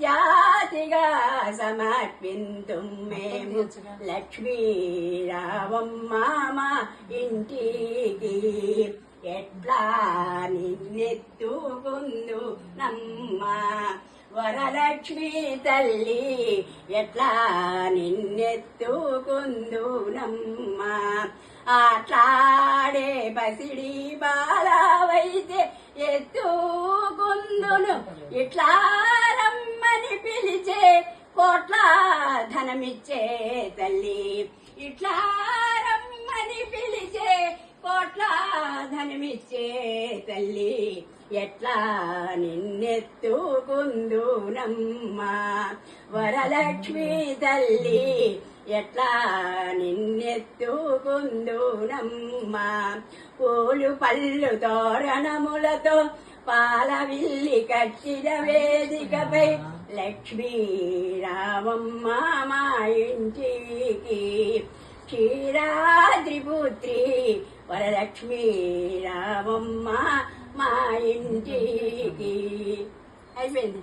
జాతిగా సమర్పింతు మేము లక్ష్మీ రావమ్మ మా ఇంటికి ఎట్లా నిన్నెత్తుకుందు నమ్మ? వరలక్ష్మి తల్లి ఎట్లా నిన్నెత్తుకుందు నమ్మ? ఆట్లాడే బసిడి బాలవైతే ఎత్తుకుందును. ఇట్లా కోట్ల ధనమిచ్చే తల్లి. ఇట్లా రమ్మని పిలిచే కోట్ల ధనమిచ్చే తల్లి. ఎట్లా నిన్నెత్తుకుందునమ్మ? వరలక్ష్మి తల్లి ఎట్లా నిన్నెత్తుకుందునమ్మ? పూలు పళ్ళు తోరణములతో పాల విల్లి కట్టిన వేదికపై లక్ష్మీ రావమ్మ మా ఇంటికి క్షీరాద్రిపుత్రి వరలక్ష్మీ రావమ్మ మా ఇంటికి అయిపోయింది.